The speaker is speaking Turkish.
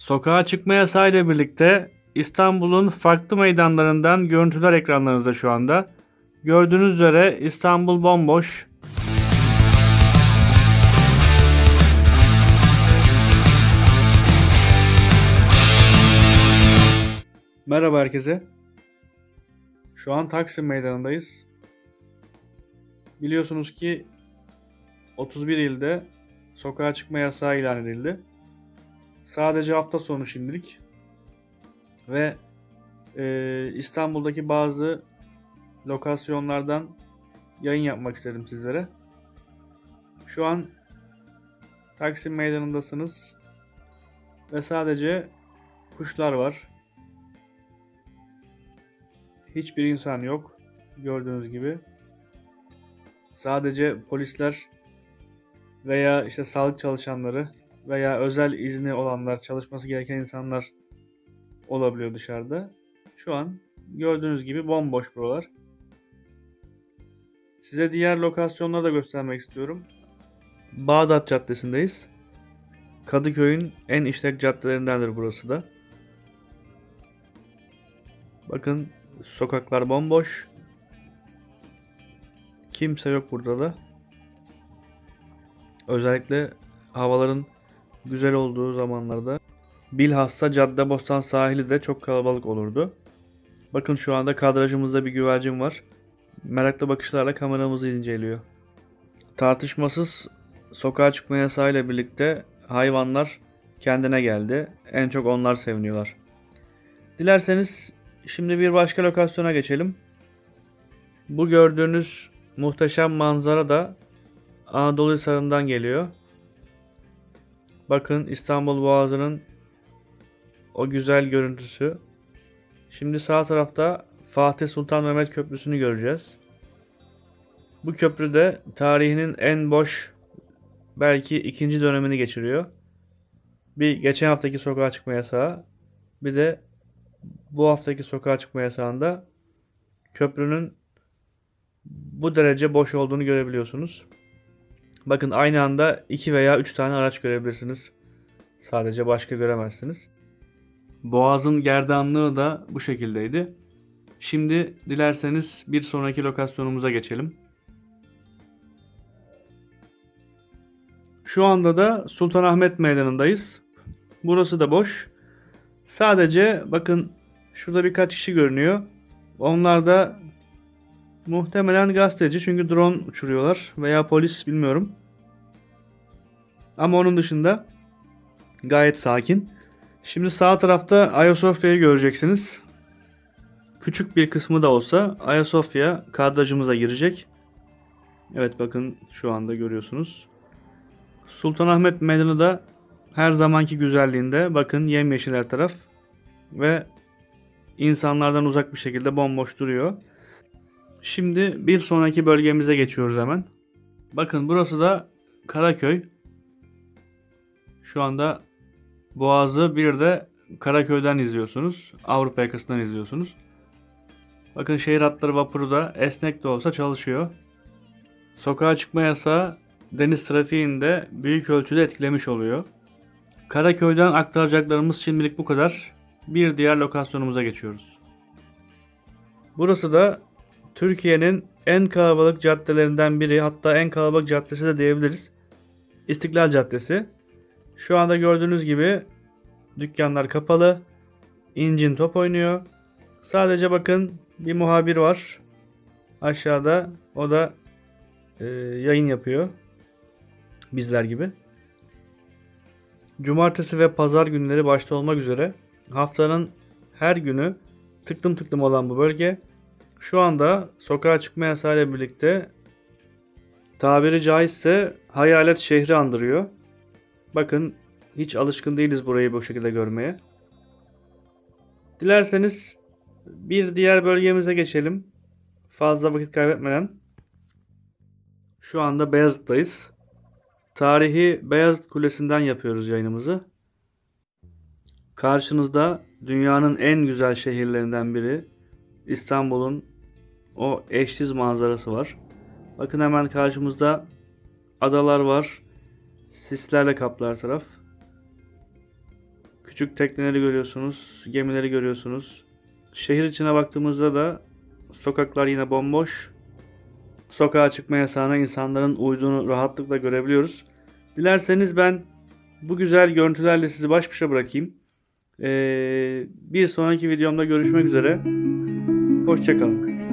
Sokağa çıkma yasağı ile birlikte İstanbul'un farklı meydanlarından görüntüler ekranlarınızda şu anda. Gördüğünüz üzere İstanbul bomboş. Merhaba herkese. Şu an Taksim Meydanı'ndayız. Biliyorsunuz ki 31 ilde sokağa çıkma yasağı ilan edildi. Sadece hafta sonu şimdilik. Ve e, İstanbul'daki bazı lokasyonlardan yayın yapmak istedim sizlere. Şu an Taksim Meydanı'ndasınız. Ve sadece kuşlar var. Hiçbir insan yok. Gördüğünüz gibi. Sadece polisler veya işte sağlık çalışanları veya özel izni olanlar, çalışması gereken insanlar olabiliyor dışarıda. Şu an gördüğünüz gibi bomboş buralar. Size diğer lokasyonları da göstermek istiyorum. Bağdat Caddesi'ndeyiz. Kadıköy'ün en işlek caddelerindendir burası da. Bakın sokaklar bomboş. Kimse yok burada da. Özellikle havaların güzel olduğu zamanlarda bilhassa Caddebostan sahili de çok kalabalık olurdu. Bakın şu anda kadrajımızda bir güvercin var. Meraklı bakışlarla kameramızı inceliyor. Tartışmasız sokağa çıkma yasağıyla birlikte hayvanlar kendine geldi. En çok onlar seviniyorlar. Dilerseniz şimdi bir başka lokasyona geçelim. Bu gördüğünüz muhteşem manzara da Anadolu Hisarı'ndan geliyor. Bakın İstanbul Boğazı'nın o güzel görüntüsü. Şimdi sağ tarafta Fatih Sultan Mehmet Köprüsü'nü göreceğiz. Bu köprü de tarihinin en boş belki ikinci dönemini geçiriyor. Bir geçen haftaki sokağa çıkma yasağı, bir de bu haftaki sokağa çıkma yasağında köprünün bu derece boş olduğunu görebiliyorsunuz. Bakın aynı anda 2 veya 3 tane araç görebilirsiniz. Sadece başka göremezsiniz. Boğazın gerdanlığı da bu şekildeydi. Şimdi dilerseniz bir sonraki lokasyonumuza geçelim. Şu anda da Sultanahmet Meydanı'ndayız. Burası da boş. Sadece bakın şurada birkaç kişi görünüyor. Onlar da muhtemelen gazeteci çünkü drone uçuruyorlar veya polis bilmiyorum. Ama onun dışında gayet sakin. Şimdi sağ tarafta Ayasofya'yı göreceksiniz. Küçük bir kısmı da olsa Ayasofya kadrajımıza girecek. Evet bakın şu anda görüyorsunuz. Sultanahmet Meydanı da her zamanki güzelliğinde bakın yemyeşil her taraf ve insanlardan uzak bir şekilde bomboş duruyor. Şimdi bir sonraki bölgemize geçiyoruz hemen. Bakın burası da Karaköy. Şu anda Boğaz'ı bir de Karaköy'den izliyorsunuz. Avrupa yakasından izliyorsunuz. Bakın şehir hatları vapuru da esnek de olsa çalışıyor. Sokağa çıkma yasağı deniz trafiğinde büyük ölçüde etkilemiş oluyor. Karaköy'den aktaracaklarımız şimdilik bu kadar. Bir diğer lokasyonumuza geçiyoruz. Burası da Türkiye'nin en kalabalık caddelerinden biri hatta en kalabalık caddesi de diyebiliriz. İstiklal Caddesi. Şu anda gördüğünüz gibi dükkanlar kapalı. İncin top oynuyor. Sadece bakın bir muhabir var. Aşağıda o da e, yayın yapıyor. Bizler gibi. Cumartesi ve pazar günleri başta olmak üzere haftanın her günü tıklım tıklım olan bu bölge şu anda sokağa çıkma yasağıyla birlikte tabiri caizse hayalet şehri andırıyor. Bakın hiç alışkın değiliz burayı bu şekilde görmeye. Dilerseniz bir diğer bölgemize geçelim. Fazla vakit kaybetmeden. Şu anda Beyazıt'tayız. Tarihi Beyazıt Kulesi'nden yapıyoruz yayınımızı. Karşınızda dünyanın en güzel şehirlerinden biri İstanbul'un o eşsiz manzarası var. Bakın hemen karşımızda adalar var. Sislerle kaplı her taraf. küçük tekneleri görüyorsunuz, gemileri görüyorsunuz. Şehir içine baktığımızda da sokaklar yine bomboş. Sokağa çıkma yasağına insanların uyduğunu rahatlıkla görebiliyoruz. Dilerseniz ben bu güzel görüntülerle sizi baş başa bırakayım. Ee, bir sonraki videomda görüşmek üzere. Hoşçakalın.